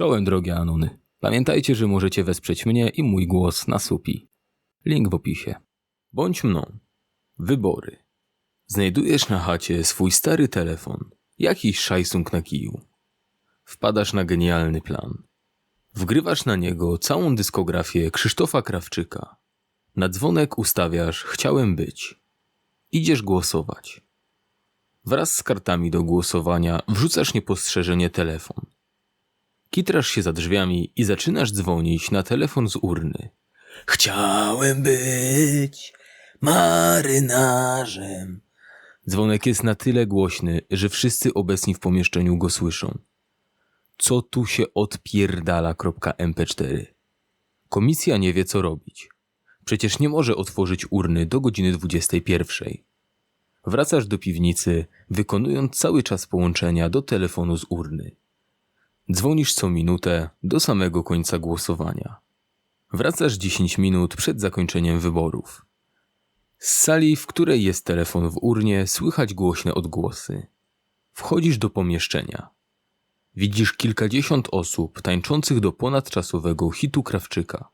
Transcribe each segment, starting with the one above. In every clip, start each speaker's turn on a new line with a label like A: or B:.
A: Czołem drogie Anuny. Pamiętajcie, że możecie wesprzeć mnie i mój głos na supi. Link w opisie. Bądź mną. Wybory. Znajdujesz na chacie swój stary telefon. Jakiś szajsung na kiju. Wpadasz na genialny plan. Wgrywasz na niego całą dyskografię Krzysztofa Krawczyka. Na dzwonek ustawiasz chciałem być. Idziesz głosować. Wraz z kartami do głosowania wrzucasz niepostrzeżenie telefon. Kitrasz się za drzwiami i zaczynasz dzwonić na telefon z urny. Chciałem być marynarzem. Dzwonek jest na tyle głośny, że wszyscy obecni w pomieszczeniu go słyszą. Co tu się odpierdala. mp4? Komisja nie wie co robić. Przecież nie może otworzyć urny do godziny 21. Wracasz do piwnicy, wykonując cały czas połączenia do telefonu z urny. Dzwonisz co minutę do samego końca głosowania. Wracasz 10 minut przed zakończeniem wyborów. Z sali, w której jest telefon w urnie, słychać głośne odgłosy. Wchodzisz do pomieszczenia. Widzisz kilkadziesiąt osób tańczących do ponadczasowego hitu Krawczyka.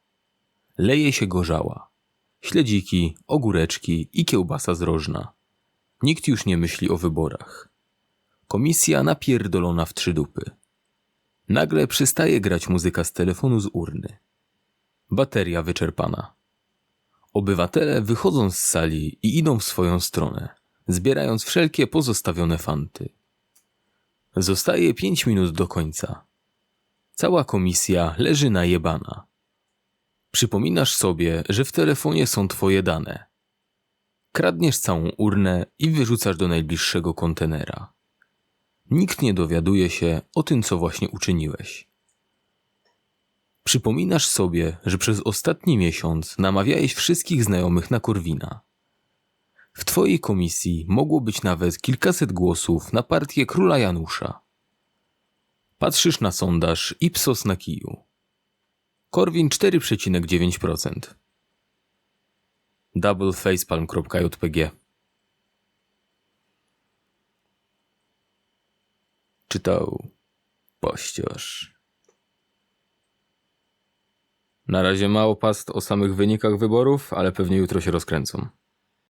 A: Leje się gorzała. Śledziki, ogóreczki i kiełbasa zrożna. Nikt już nie myśli o wyborach. Komisja napierdolona w trzy dupy. Nagle przestaje grać muzyka z telefonu z urny. Bateria wyczerpana. Obywatele wychodzą z sali i idą w swoją stronę, zbierając wszelkie pozostawione fanty. Zostaje pięć minut do końca. Cała komisja leży najebana. Przypominasz sobie, że w telefonie są twoje dane. Kradniesz całą urnę i wyrzucasz do najbliższego kontenera. Nikt nie dowiaduje się o tym, co właśnie uczyniłeś. Przypominasz sobie, że przez ostatni miesiąc namawiałeś wszystkich znajomych na Korwina. W twojej komisji mogło być nawet kilkaset głosów na partię króla Janusza. Patrzysz na sondaż Ipsos na kiju. Korwin 4,9%. Doublefacepalm.jpg Czytał pościosz. Na razie mało past o samych wynikach wyborów, ale pewnie jutro się rozkręcą.